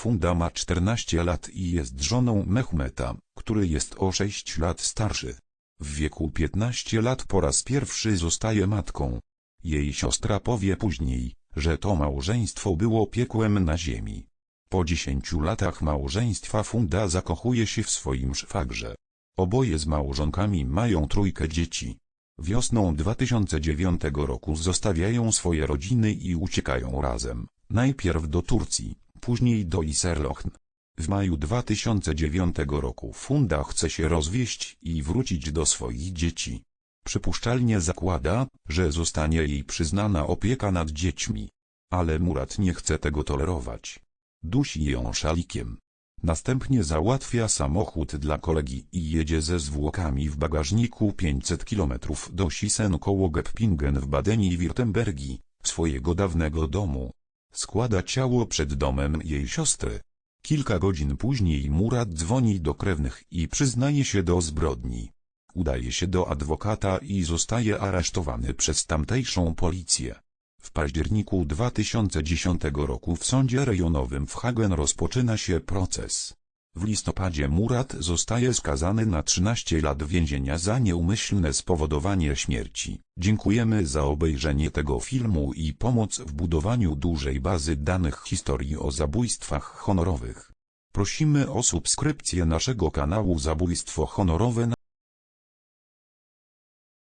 Funda ma 14 lat i jest żoną Mehmeta, który jest o 6 lat starszy. W wieku 15 lat po raz pierwszy zostaje matką. Jej siostra powie później, że to małżeństwo było piekłem na ziemi. Po 10 latach małżeństwa Funda zakochuje się w swoim szwagrze. Oboje z małżonkami mają trójkę dzieci. Wiosną 2009 roku zostawiają swoje rodziny i uciekają razem, najpierw do Turcji, później do Iserlohn. W maju 2009 roku Funda chce się rozwieść i wrócić do swoich dzieci. Przypuszczalnie zakłada, że zostanie jej przyznana opieka nad dziećmi. Ale Murat nie chce tego tolerować. Dusi ją szalikiem. Następnie załatwia samochód dla kolegi i jedzie ze zwłokami w bagażniku 500 km do Sisen koło Geppingen w Badeni Wirtembergi, swojego dawnego domu. Składa ciało przed domem jej siostry. Kilka godzin później Murat dzwoni do krewnych i przyznaje się do zbrodni. Udaje się do adwokata i zostaje aresztowany przez tamtejszą policję. W październiku 2010 roku w sądzie rejonowym w Hagen rozpoczyna się proces. W listopadzie Murat zostaje skazany na 13 lat więzienia za nieumyślne spowodowanie śmierci. Dziękujemy za obejrzenie tego filmu i pomoc w budowaniu dużej bazy danych historii o zabójstwach honorowych. Prosimy o subskrypcję naszego kanału Zabójstwo Honorowe